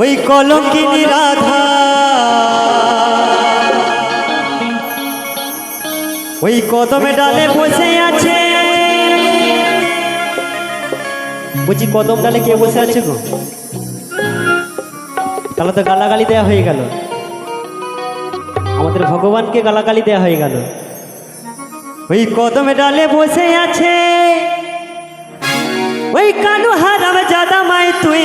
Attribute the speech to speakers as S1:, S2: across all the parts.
S1: ওই কলঙ্কিনী রাধা। ওই কদমে ডালে বসে আছে। বলছি, কদম ডালে কে বসে আছে গো? তাহলে তো গালাগালি দেয়া হয়ে গেল। আমাদের ভগবানকে গালাগালি দেয়া হয়ে গেল। ওই কদমে ডালে বসে আছে। ওই কানু হারাম জাদা মাই তুই।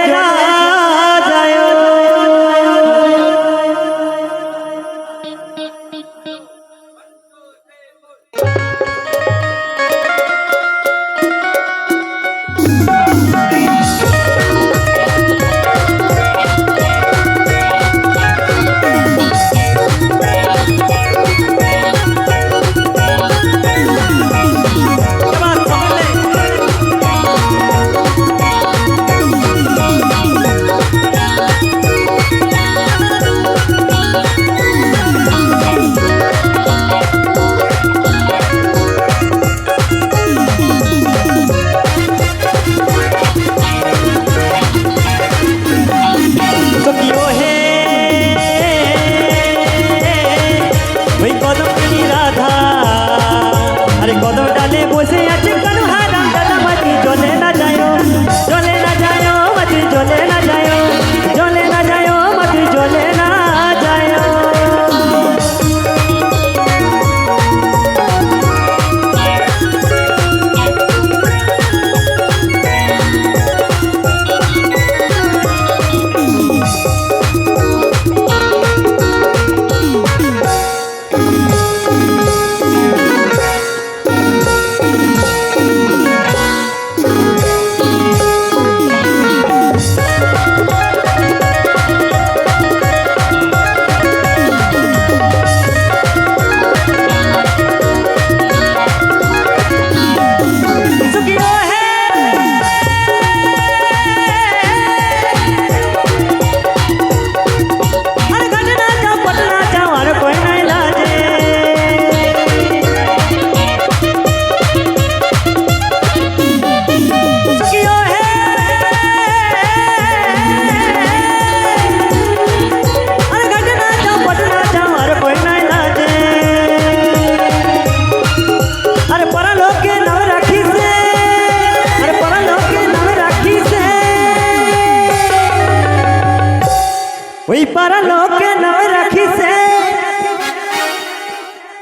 S1: এই পারা লোকে নয় রাখিছে।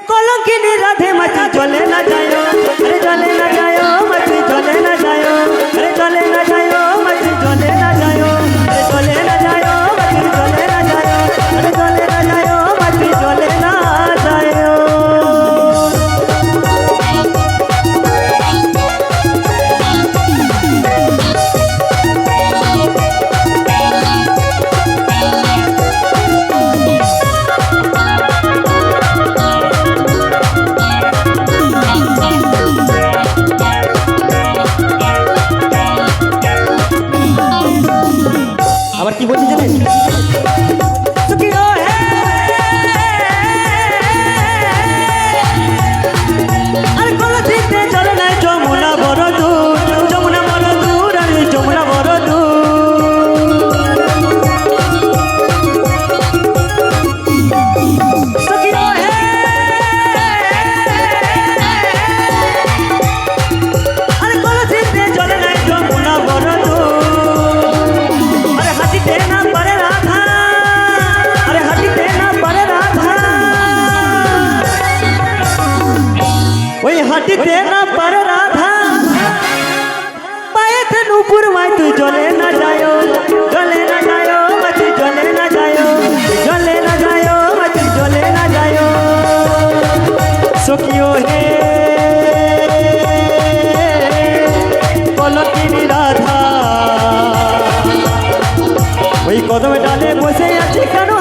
S1: কলঙ্কিনী রাধে মাছি চলে না যায়। চলে না পারে রাধা। পায়ে থে নুপুর মাই তুই জলে না যায় জলে না যায় মাছি জলে না যায় জলে না যায় মাছি জলে না যায় সকিও হে কলকিনি রাধা। ওই কদমে ডালে বসে আছি কেন?